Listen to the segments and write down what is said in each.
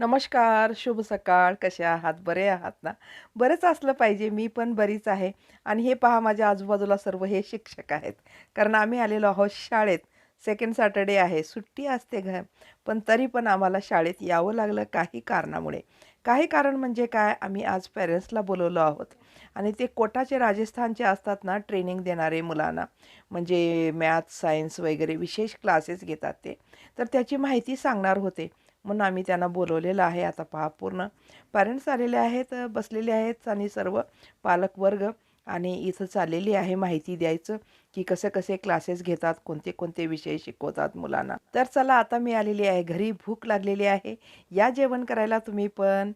नमस्कार शुभ सकाळ. कसे आहात? बरे आहात ना? बरेच असलं पाहिजे. मी पण बरीच आहे. आणि हे पहा माझ्या आजूबाजूला सर्व हे शिक्षक आहेत. कारण आम्ही आलेलो आहोत शाळेत. सेकंड सॅटर्डे आहे. सुट्टी असते घ पण तरी पण आम्हाला शाळेत यावं लागलं काही कारणामुळे. काही कारण म्हणजे काय? आम्ही आज पॅरेंट्सला बोलवलो आहोत. आणि ते कोटाचे राजस्थानचे असतात ना ट्रेनिंग देणारे मुलांना म्हणजे मॅथ्स सायन्स वगैरे विशेष क्लासेस घेतात ते. तर त्याची माहिती सांगणार होते. म्हणून आम्ही त्यांना बोलवलेलं आहे आता पहा पूर्ण. पॅरेंट्स आलेले आहेत बसलेले आहेत आणि सर्व पालकवर्ग आणि इथं चाललेली आहे माहिती द्यायचं की कसे कसे क्लासेस घेतात कोणते कोणते विषय शिकवतात मुलांना. तर चला आता मी आलेली आहे घरी भूक लागलेली आहे. या जेवण करायला तुम्ही पण.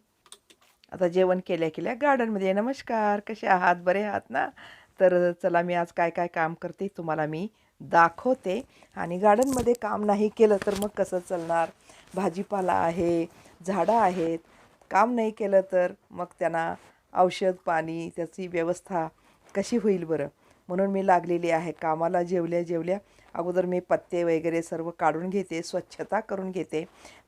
आता जेवण केल्या केल्या गार्डनमध्ये नमस्कार कसे आहात? बरे आहात ना? तर चला मी आज काय काय काम करते तुम्हाला मी दाखवते. आणि गार्डनमध्ये काम नाही केलं तर मग कसं चालणार? भाजीपाला आहे झाडं आहेत. काम नाही केलं तर मग त्यांना औषध पाणी त्याची व्यवस्था कशी होईल बरं? म्हणून मी लागलेली आहे कामाला जेवल्या जेवल्या. अगोदर मी पत्ते वगैरे सर्व काढून घेते स्वच्छता करून घेते.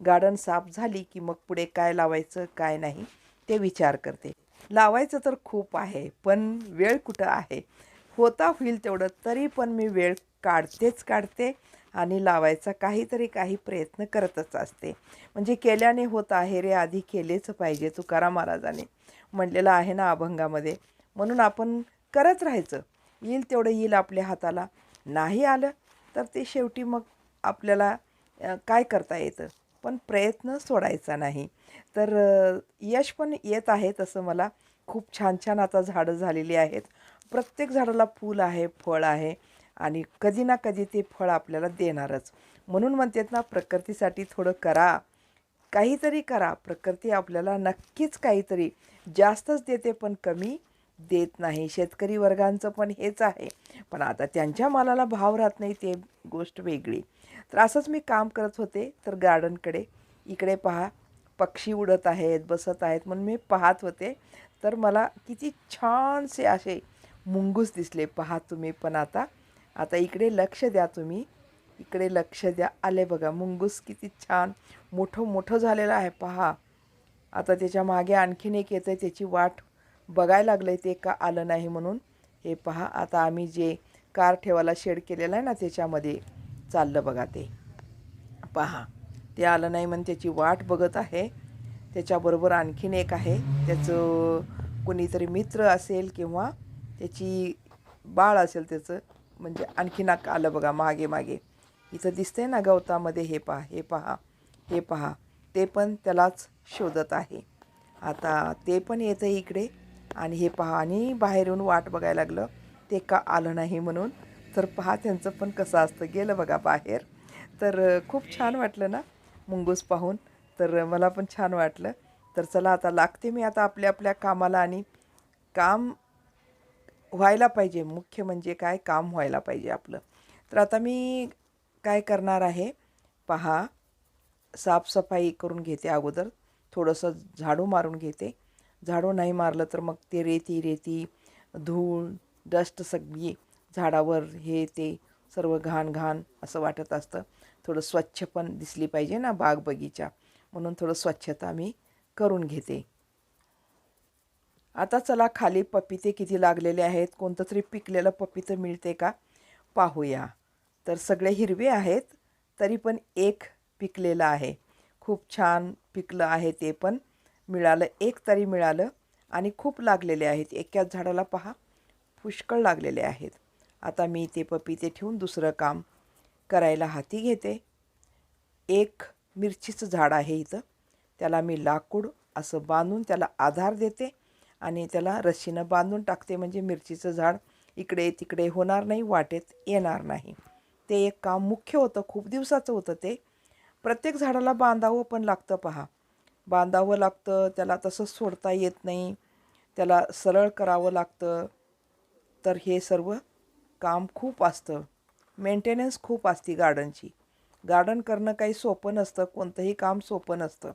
गार्डन साफ झाली की मग पुढे काय लावायचं काय नाही ते विचार करते. लावायचं तर खूप आहे पण वेळ कुठं आहे? होता होईल तेवढं तरी पण मी वेळ काढतेच काढते आणि लावायचा काहीतरी काही प्रयत्न करतच असते. म्हणजे केल्याने होत आहे रे आधी केलेच पाहिजे तुकाराम महाराजाने. म्हणलेलं आहे ना अभंगामध्ये म्हणून आपण करत राहायचं. येईल तेवढं येईल आपल्या हाताला. नाही आलं तर ते शेवटी मग आपल्याला काय करता येतं? पण प्रयत्न सोडायचा नाही. तर यश पण येत आहे तसं मला. खूप छान छान आता झाडं झालेली आहेत. प्रत्येक झाडाला फूल आहे फळ आहे आणि कधी ना कधी ते फळ आपल्याला देणारच. म्हणून म्हणतात ना प्रकृतीसाठी थोडं करा. काहीतरी करा. प्रकृती आपल्याला नक्कीच काहीतरी जास्तच देते पण कमी देत नाही. शेतकरी वर्गांचं पण हेच आहे. पण आता त्यांच्या मालाला भाव राहत नाही ते गोष्ट वेगळी. तर असंच मी काम करत होते तर गार्डनकडे इकडे पहा पक्षी उडत आहेत बसत आहेत म्हणून मी पाहत होते. तर मला किती छानसे असे मुंगूस दिसले. पहा तुम्ही पण आता. आता इकडे लक्ष द्या तुम्ही. इकडे लक्ष द्या. आले बघा मुंगूस किती छान. मोठं मोठं झालेलं आहे. पहा. आता त्याच्यामागे आणखीन एक येतं आहे त्याची वाट बघायला लागलं आहे ते का आलं नाही म्हणून. हे पहा आता आम्ही जे कार ठेवायला शेड केलेला आहे ना त्याच्यामध्ये. चाललं बघा ते. पहा ते आलं नाही म्हणून त्याची वाट बघत आहे. त्याच्याबरोबर आणखीन एक आहे. त्याचं कोणीतरी मित्र असेल किंवा त्याची बाळ असेल त्याचं म्हणजे आणखीन आलं बघा मागे मागे. इथं दिसतंय ना गवतामध्ये हे पहा हे पहा हे पहा. ते पण त्यालाच शोधत आहे. आता ते पण येतं इकडे आणि हे पहा आणि बाहेरून वाट बघायला लागलं. ते का आलं नाही म्हणून. तर पहा त्यांचं पण कसं असतं. गेलं बघा बाहेर. तर खूप छान वाटलं ना मुंगूस पाहून. तर मला पण छान वाटलं. तर चला आता लागते मी आता आपल्या आपल्या कामाला आणि काम व्हायला पाहिजे. मुख्य म्हणजे काय? काम व्हायला पाहिजे आपलं. तर आता मी काय करणार आहे? पहा साफसफाई करून घेते अगोदर. थोडंसं झाडू मारून घेते. झाडू नाही मारलं तर मग ते रेती रेती धूळ डस्ट सगळी झाडावर हे ते सर्व घाण घाण असं वाटत असतं. थोडं स्वच्छ पण दिसली पाहिजे ना बाग बगीचा म्हणून थोडं स्वच्छता मी करून घेते. आता चला खाली पपिते किती लागलेले आहेत? कोणतं तरी पिकलेलं पपितं मिळते का? पाहूया. तर सगळे हिरवे आहेत तरी पण एक पिकलेलं आहे. खूप छान पिकलं आहे ते पण. मिळालं एक तरी मिळालं आणि खूप लागलेले आहेत. एकाच झाडाला पहा पुष्कळ लागलेले आहेत. आता मी ते पपिते ठेवून दुसरं काम करायला हाती घेते. एक मिरचीचं झाड आहे इथं. त्याला मी लाकूड असं बांधून त्याला आधार देते आणि त्याला रस्सीनं बांधून टाकते. म्हणजे मिरचीचं झाड इकडे तिकडे होणार नाही वाटेत येणार नाही. ते एक काम मुख्य होतं. खूप दिवसाचं होतं ते. प्रत्येक झाडाला बांधावं पण लागतं पहा. बांधावं लागतं त्याला तसंच सोडता येत नाही. त्याला सरळ करावं लागतं. तर हे सर्व काम खूप असतं. मेंटेनन्स खूप असते गार्डनची गार्डन करणं काही सोपं नसतं कोणतंही काम सोपं नसतं.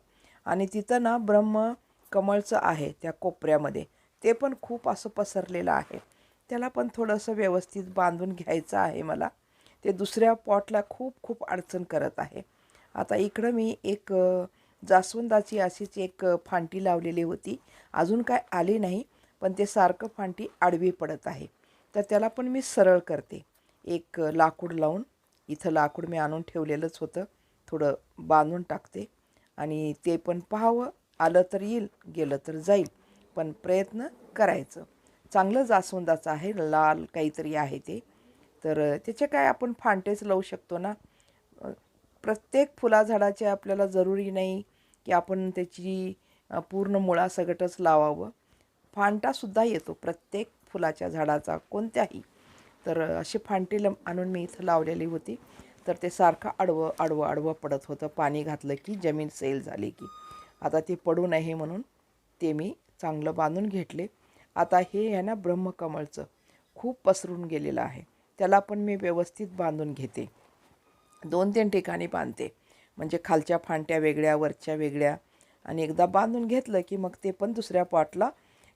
आणि तिथं ना ब्रह्म कमळचं आहे त्या कोपऱ्यामध्ये. ते पण खूप असं पसरलेलं आहे. त्याला पण थोडंसं व्यवस्थित बांधून घ्यायचं आहे मला. ते दुसऱ्या पॉटला खूप खूप अडचण करत आहे. आता इकडं मी एक जास्वंदाची अशीच एक फांटी लावलेली होती. अजून काय आली नाही पण ते सारखं फांटी आडवी पडत आहे. तर त्याला पण मी सरळ करते. एक लाकूड लावून. इथं लाकूड मी आणून ठेवलेलंच होतं. थोडं बांधून टाकते. आणि ते पण पाहावं. आलं तर येईल गेलं तर जाईल. पण प्रयत्न करायचं. चांगलं जास्वंदाचं आहे. लाल काहीतरी आहे ते. तर त्याचे काय आपण फांटेच लावू शकतो ना? प्रत्येक फुलाझाडाचे आपल्याला जरुरी नाही की आपण त्याची पूर्ण मुळासकटच लावावं. फांटासुद्धा येतो. प्रत्येक फुलाच्या झाडाचा कोणत्याही. तर अशी फांटी लम आणून मी इथं लावलेली होती. तर ते सारखं आडवं आडवं आडवं पडत होतं. पाणी घातलं की जमीन सैल झाली की. आता ते पडू नये म्हणून ते मी चांगलं बांधून घेतले. आता हे आहे ना ब्रह्मकमळचं. खूप पसरून गेलेलं आहे. त्याला पण मी व्यवस्थित बांधून घेते. दोन तीन ठिकाणी बांधते. म्हणजे खालच्या फांट्या वेगळ्या वरच्या वेगळ्या. आणि एकदा बांधून घेतलं की मग ते पण दुसऱ्या पॉटला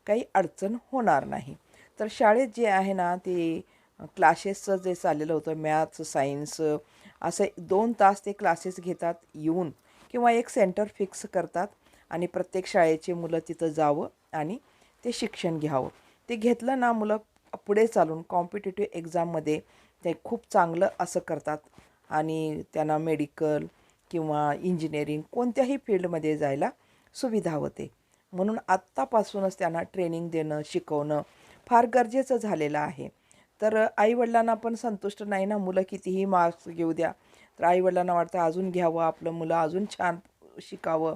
काही अडचण होणार नाही. तर शाळेत जे आहे ना ते क्लासेसचं जे चाललेलं होतं मॅथ्स सायन्स असे दोन तास ते क्लासेस घेतात येऊन किंवा एक सेंटर फिक्स करतात आणि प्रत्येक शाळेची मुलं तिथं जावं आणि ते शिक्षण घ्यावं. ते घेतलं ना मुलं पुढे चालून कॉम्पिटेटिव्ह एक्झाममध्ये ते खूप चांगलं असं करतात आणि त्यांना मेडिकल किंवा इंजिनिअरिंग कोणत्याही फील्डमध्ये जायला सुविधा होते. म्हणून आत्तापासूनच त्यांना ट्रेनिंग देणं शिकवणं फार गरजेचं झालेलं आहे. तर आईवडिलांना पण संतुष्ट नाही ना मुलं कितीही मार्क्स घेऊ द्या. तर आईवडिलांना वाटतं अजून घ्यावं आपलं मुलं अजून छान शिकावं.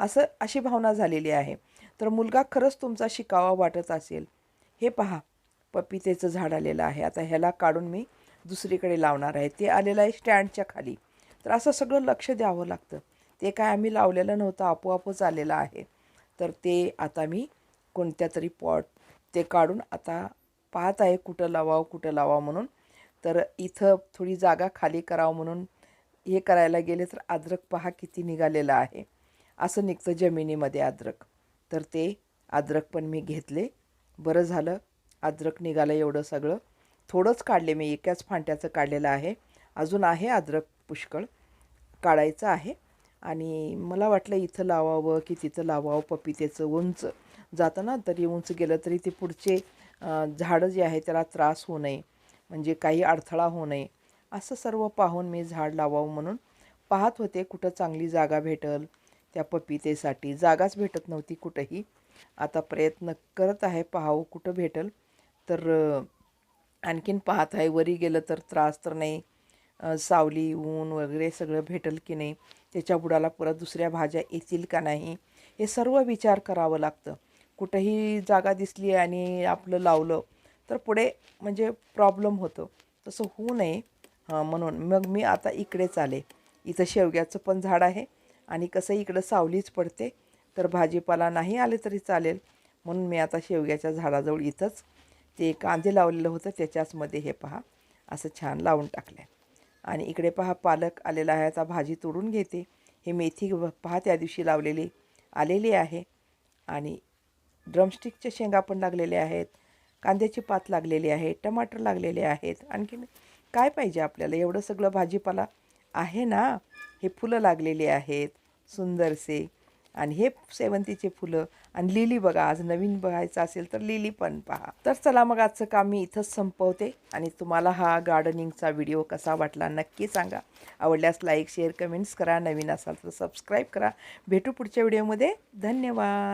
असं अशी भावना झालेली आहे. तर मुलगा खरंच तुमचा शिकावा वाटत असेल. हे पहा पपितेचं झाड आलेलं आहे. आता ह्याला काढून मी दुसरीकडे लावणार आहे. ते आलेलं आहे स्टँडच्या खाली. तर असं सगळं लक्ष द्यावं लागतं. ते काय आम्ही लावलेलं नव्हतं आपोआपच आलेलं आहे. तर ते आता मी कोणत्या तरी पॉट ते काढून आता पाहत आहे कुठं लावावं कुठं लावावं म्हणून. तर इथं थोडी जागा खाली करावं म्हणून हे करायला गेले तर अद्रक पहा किती निघालेलं आहे. असं निघतं जमिनीमध्ये अद्रक. तर ते अद्रक पण मी घेतले. बरं झालं. अद्रक निघालं एवढं सगळं. थोडंच काढले मी. एकाच फांट्याचं काढलेलं आहे. अजून आहे अद्रक पुष्कळ. काढायचं आहे. आणि मला वाटलं इथं लावावं की तिथं लावावं पपितेचं उंच. जातं ना तरी उंच गेलं तरी ते पुढचे झाडं जे आहे त्याला त्रास होऊ नये. म्हणजे काही अडथळा होऊ नये. असं सर्व पाहून मी झाड लावावं म्हणून पाहत होते कुठं चांगली जागा भेटल त्या पपितेसाठी. जागाच भेटत नव्हती कुठंही. आता प्रयत्न करत आहे पाहावं कुठं भेटल. तर आणखीन पाहत आहे वरी गेलं तर त्रास तर नाही. सावली ऊन वगैरे सगळं भेटल की नाही. त्याच्या बुडाला परत दुसऱ्या भाज्या येतील का नाही? हे सर्व विचार करावं लागतं. कुठंही जागा दिसली आणि आपलं लावलं तर पुढे म्हणजे प्रॉब्लेम होतो. तसं होऊ नये हं, म्हणून मग मी आता इकडेच आले. इथं शेवग्याचं पण झाड आहे आणि कसं इकडं सावलीच पडते तर भाजीपाला नाही आले तरी चालेल. म्हणून मी आता शेवग्याच्या झाडाजवळ इथंच ते कांदे लावलेलं होतं त्याच्याचमध्ये हे पहा असं छान लावून टाकलं आहे आणि इकडे पहा पालक आलेला आहे आता भाजी तोडून घेते. हे मेथी व- पहा त्या दिवशी लावलेली आलेली आहे. आणि ड्रमस्टिकच्या शेंगा पण लागलेल्या आहेत कांद्याची पात लागलेली आहे टमाटर लागलेले आहेत. आणखीन काय पाहिजे आपल्याला? एवढं सगळं भाजीपाला आहे ना? हे फुलं लागलेली आहेत सुंदरसे. आणि हे सेवंतीचे फुलं आणि लिली बघा आज नवीन बघायचं असेल तर लिली पण पहा. तर चला मग आजचं काम मी इथंच संपवते आणि तुम्हाला हा गार्डनिंगचा व्हिडिओ कसा वाटला नक्की सांगा. आवडल्यास लाईक शेअर कमेंट्स करा. नवीन असाल तर सबस्क्राईब करा. भेटू पुढच्या व्हिडिओमध्ये धन्यवाद.